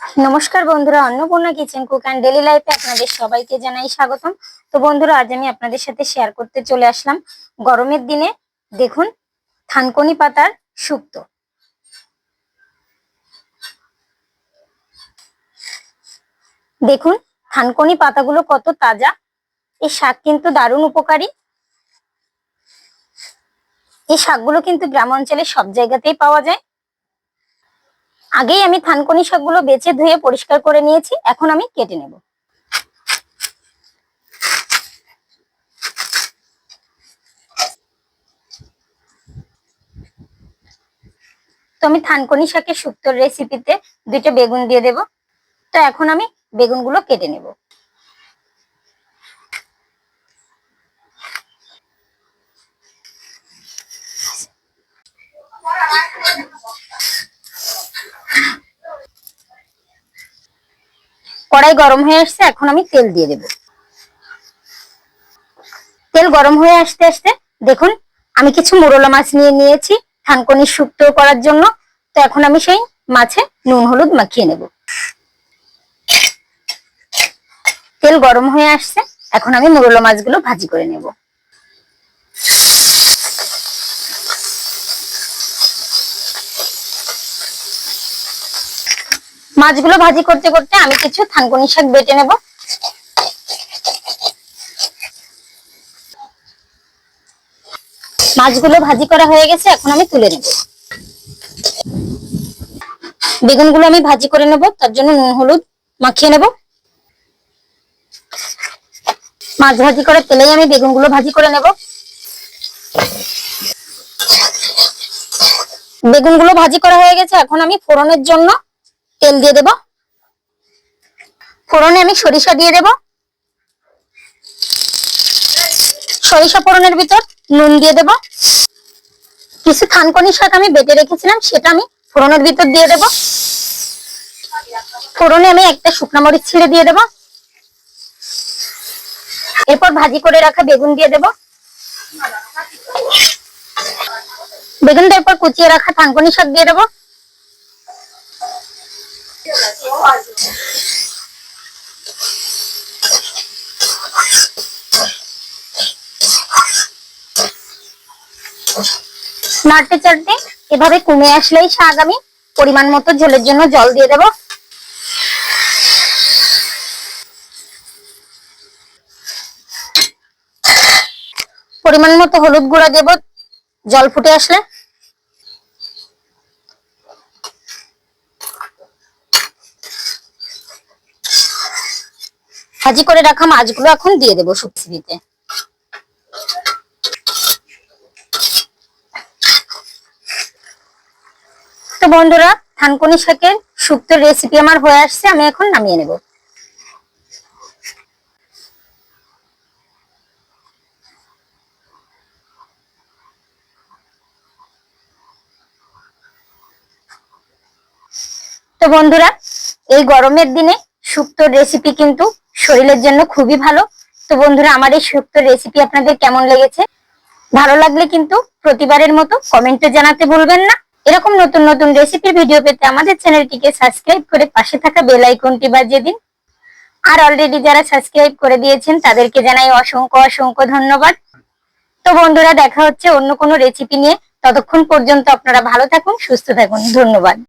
নমস্কার বন্ধুরা, Annapurna kitchen cook and daily লাইফে আপনাদের সবাইকে জানাই স্বাগতম। তো বন্ধুরা, আজ আমি আপনাদের সাথে শেয়ার করতে চলে আসলাম। গরমের দিনে দেখুন, থানকনি পাতার শুক্তো দেখুন, থানকনি পাতাগুলো কত তাজা। এই শাক কিন্তু দারুণ উপকারী। এই শাকগুলো কিন্তু গ্রাম অঞ্চলে সব জায়গাতেই পাওয়া যায়। আগেই আমি থানকনি শাকগুলো বেছে ধুয়ে পরিষ্কার করে নিয়েছি, এখন আমি কেটে নেব। তো আমি থানকনি শাকের শুক্তোর রেসিপিতে দুইটা বেগুন দিয়ে দেব। তো এখন আমি বেগুনগুলো কেটে নেব। কড়াই গরম হয়ে আসছে, এখন আমি তেল দিয়ে দেব। তেল গরম হয়ে আসতে আসতে দেখুন, আমি কিছু মোরলা মাছ নিয়ে নিয়েছি, থানকনি শুক্তো করার জন্য। তো এখন আমি সেই মাছে নুন, হলুদ মাখিয়ে নেব। তেল গরম হয়ে আসছে, এখন আমি মোরলা মাছগুলো ভাজি করে নেব। মাছগুলো ভাজি করতে করতে আমি কিছু থানকুনি শাক বেটে নেব। মাছগুলো ভাজি করা হয়ে গেছে, এখন আমি তুলে নেব। বেগুনগুলো আমি ভাজি করে নেব, তার জন্য নুন, হলুদ মাখিয়ে নেব। মাছ ভাজি করে তেলেই আমি বেগুনগুলো ভাজি করে নেব। বেগুনগুলো ভাজি করা হয়ে গেছে, এখন আমি ফোড়নের জন্য তেল দিয়ে দেব। ফোড়নে আমি সরিষা দিয়ে দেব। সরিষা ফোড়নের ভিতর নুন দিয়ে দেব। কিছু থানকনি শাক আমি বেটে রেখেছিলাম, সেটা আমি ফোড়নের ভিতর দিয়ে দেব। ফোড়নে আমি একটা শুকনা মরিচ ছিঁড়ে দিয়ে দেব। এরপর ভাজি করে রাখা বেগুন দিয়ে দেব। বেগুনটা এরপর কুচিয়ে রাখা থানকনি শাক দিয়ে দেবো। নাড়তে চাড়তে এভাবে কমে আসলেই শাক আমি পরিমাণ মতো ঝোলের জন্য জল দিয়ে দেব। পরিমাণ মতো হলুদ গুঁড়া দেব, জল ফুটে আসলে। ভাজি করে রাখা মাছগুলো এখন দিয়ে দেবো দিতে তো বন্ধুরা, থানকুনি শাকের শুক্তোর রেসিপি আমার হয়ে আসছে, আমি এখন নামিয়ে নেব। তো বন্ধুরা, এই গরমের দিনে শুক্তোর রেসিপি কিন্তু শরীরের জন্য খুবই ভালো। তো বন্ধুরা, আমার এই শুক্তোর রেসিপি আপনাদের কেমন লেগেছে? ভালো লাগলে কিন্তু প্রতিবারের মতো কমেন্টে জানাতে ভুলবেন না। এরকম নতুন নতুন রেসিপি ভিডিও পেতে আমাদের চ্যানেলটিকে সাবস্ক্রাইব করে পাশে থাকা বেল আইকনটি বাজিয়ে দিন। আর অলরেডি যারা সাবস্ক্রাইব করে দিয়েছেন, তাদেরকে জানাই অসংখ্য অসংখ্য ধন্যবাদ। তো বন্ধুরা, দেখা হচ্ছে অন্য কোনো রেসিপি নিয়ে। ততক্ষণ পর্যন্ত আপনারা ভালো থাকুন, সুস্থ থাকুন। ধন্যবাদ।